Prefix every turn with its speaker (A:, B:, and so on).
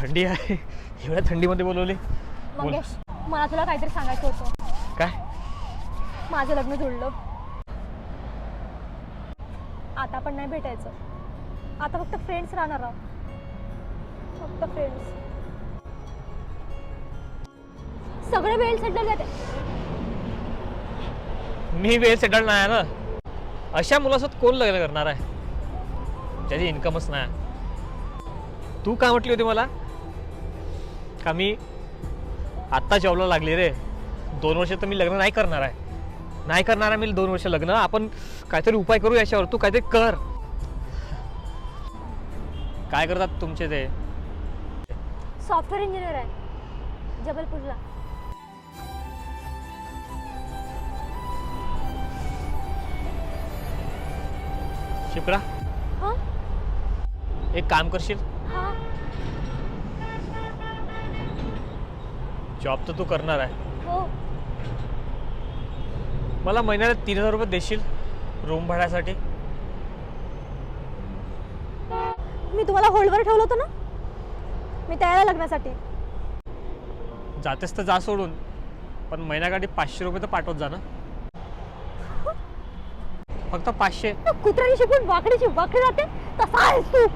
A: थंडी आहे. एवढ्या थंडीमध्ये बोलवली. बोल.
B: मंगेश मला तुला काहीतरी सांगायचं होतं.
A: काय?
B: माझं लग्न जुळलं. आता पण नाही भेटायचं. आता फक्त फ्रेंड्स राहणार आहोत. फक्त फ्रेंड्स सगळे वेळ सेटल जाते
A: मी वेळ सेटल नाही आहे ना. अशा मुलासोबत कोण लग्न करणार आहे? ज्याची इन्कमच नाही. तू काय म्हटली होती मला? का मी आत्ता जॉबला लागली रे. दोन वर्ष तर मी लग्न नाही करणार आहे. नाही करणार आहे मी दोन वर्ष लग्न. आपण काहीतरी उपाय करू याच्यावर. तू काहीतरी कर. काय करतात तुमचे ते?
B: सॉफ्टवेअर इंजिनियर आहे. जबलपूरला.
A: शिप्रा?
B: हां?
A: एक काम करशील
B: हां
A: जॉब तर तू करणार आहे.
B: हो.
A: मला महिन्याला तीन हजार रुपये देशील रूम भाड्यासाठी?
B: मी तुम्हाला होल्डवर ठेवलं होतं ना? मी तयार आहे लग्नासाठी.
A: जातेस तर जा सोडून पण महिन्याकाठी पाचशे रुपये तर पाठवत जा ना. फक्त पाचशे.
B: कुत्र्याने शिकून वाकडीची वाकडी राहते तसा आहेस तू.